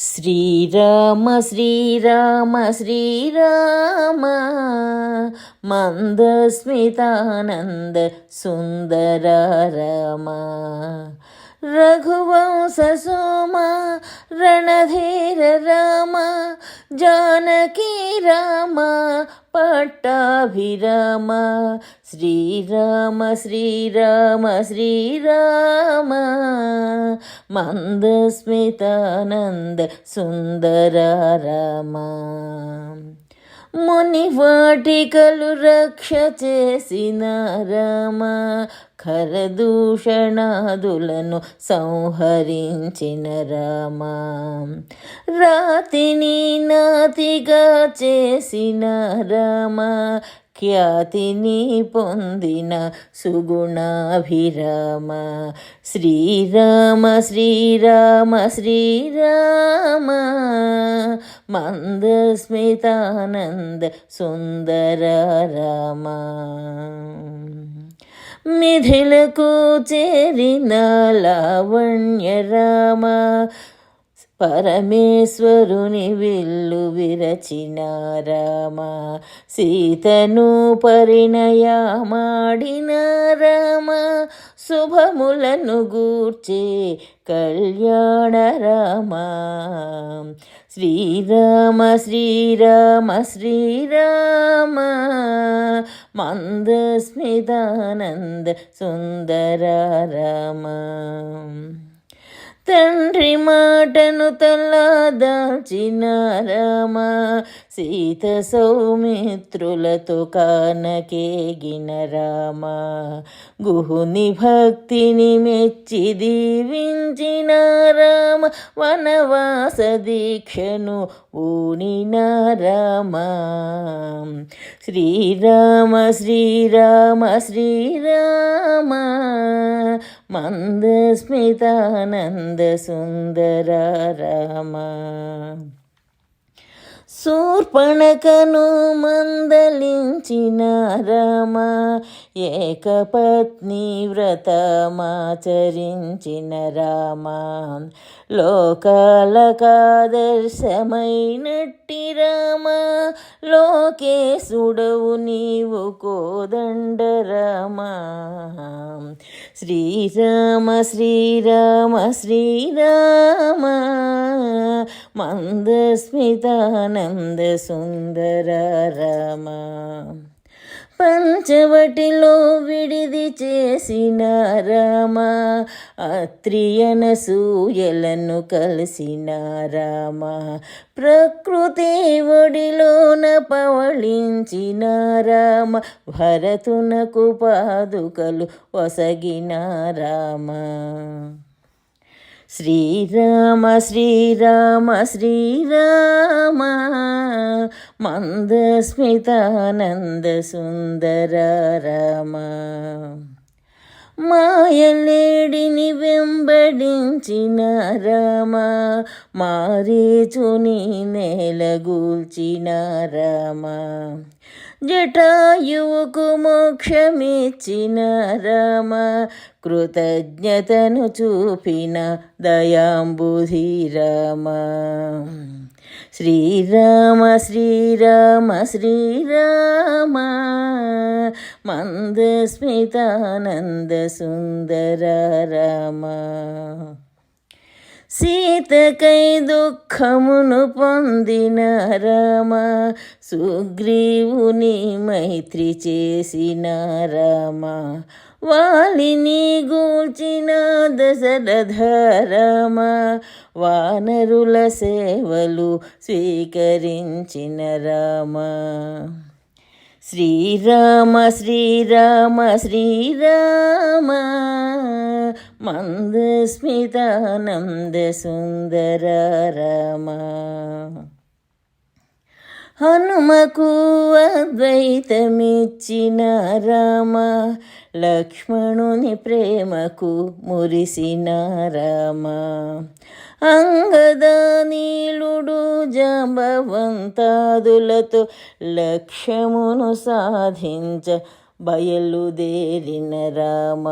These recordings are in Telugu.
శ్రీరామ శ్రీరామ శ్రీరామ మందస్మితానంద సుందర రామ. రఘువంశ సోమ రణధీర రామ జానకీ రామ పట్టాభిరామ. శ్రీరామ శ్రీరామ శ్రీరామ. మందస్మితానంద సుందర రామ. ముని వాటికలు రక్ష చేసిన రామ. ఖరదూషణాదులను సంహరించిన రామ. రాతిని నాతిగా చేసిన రామ. ఖ్యాతిని పొందిన సుగుణాభిరామ. శ్రీరామ శ్రీరామ శ్రీరామ. మందస్మితానంద సుందర రామ. మిథిలకు చేరిన లావణ్య రామ. పరమేశ్వరుని విల్లు విరచిన రామ సీతను పరిణయమాడిన రామ శుభములను గూర్చే కళ్యాణ రామ. శ్రీరామ శ్రీరామ శ్రీరామ మందస్మితానంద సుందర రామ. తండ్రి మాటను తల్లాదాల్చిన రామ సీత సౌమిత్రులతో కానకేగిన రామ. గుహుని భక్తిని మెచ్చి దీవించిన రామ వనవాస దీక్షను ఊనిన రామ. శ్రీరామ శ్రీరామ శ్రీరామ. మందస్మితానంద సుందర రామ శూర్పణకను మందలించిన రమ ఏకపత్ని వ్రతమాచరించిన రామ. లోకాలకాదర్శమైనట్టి రామ లోకేశుడవు నీవు కోదండ రామ. శ్రీరామ శ్రీరామ శ్రీరామ ఆనంద సుందర రమ. పంచవటిలో విడిది చేసిన రామ అత్రియన సూయలను కలిసిన రామ. ప్రకృతి ఒడిలోన పవళించిన రామ భరతునకు పాదుకలు వసగిన రామ. శ్రీరామ శ్రీరామ శ్రీరామ మందస్మితానంద సుందర రామ. మాయలేడిని వెంబడించిన రామ మారీచుని నేలగూల్చిన రామ. జటాయువుకు మోక్షమిచ్చిన రామ కృతజ్ఞతను చూపిన దయాంబుధీరామ శ్రీరామ శ్రీరామ శ్రీరామ మందస్మితానంద సుందర రామ. సీతకై దుఃఖమును పొందిన రామ సుగ్రీవుని మైత్రి చేసిన రామ. వాలిని గూల్చిన దశరథ రామ వానరుల సేవలు స్వీకరించిన రామ. శ్రీరామ శ్రీరామ శ్రీరామ. మందస్మితానంద సుందర హనుమకు అద్వైతమిచ్చిన రామ లక్ష్మణుని ప్రేమకు మురిసిన రామ అంగదానీలుడు జంబవంతాదులతో లక్ష్యమును సాధించ బయలుదేరిన రామ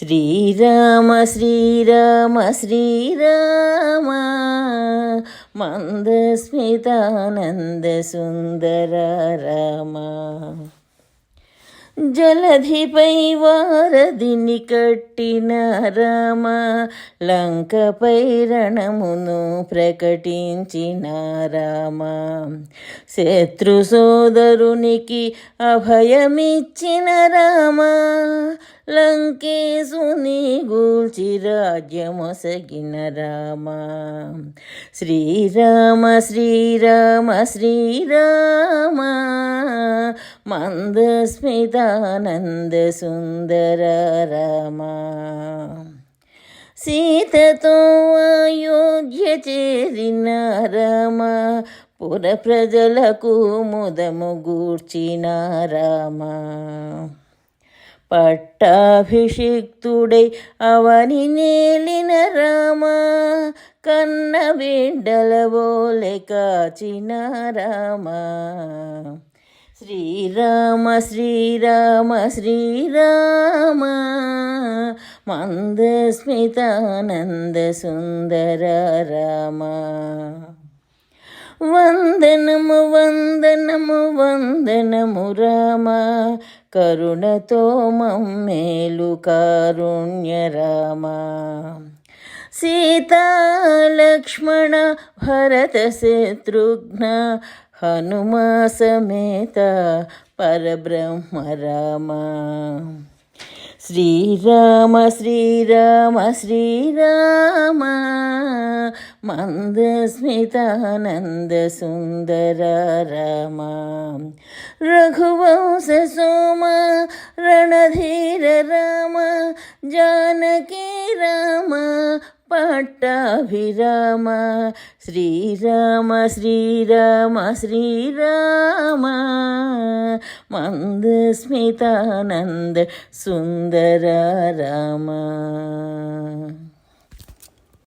శ్రీరామ శ్రీరామ శ్రీరామ మందస్మితానందసుందర రామ. జలధిపై వారధిని కట్టిన రామ లంకపై రణమును ప్రకటించిన రామ. శత్రు సోదరునికి అభయమిచ్చిన రామ లంకేశుని గూల్చి రాజ్యమొసగిన రామ. శ్రీరామ శ్రీరామ శ్రీరామ. మందస్మితానంద సుందర రామ. సీతతో అయోధ్య చేరిన రామ. పుర ప్రజలకు ముదము గూర్చిన రామ. పట్టాభిషిక్తుడై అవని నేలిన రామ కన్న బిడ్డలవోలె కాచిన రామ. శ్రీరామ శ్రీరామ శ్రీరామ మందస్మితానంద సుందర రామ. వందనము వందనము వందనము రామ కరుణతో మమ్మేలు కారుణ్యరామ సీతాలక్ష్మణ భరత శత్రుఘ్న హనుమ సమేత పరబ్రహ్మ రామ. శ్రీరామ శ్రీరామ శ్రీరామ మందస్మితానంద సుందర రామ. రఘువంశ సోమ రణధీర రామ జానకీ రామ పట్టాభిరామ శ్రీరామ శ్రీరామ శ్రీరామ. మందస్మితానంద సుందర రామ.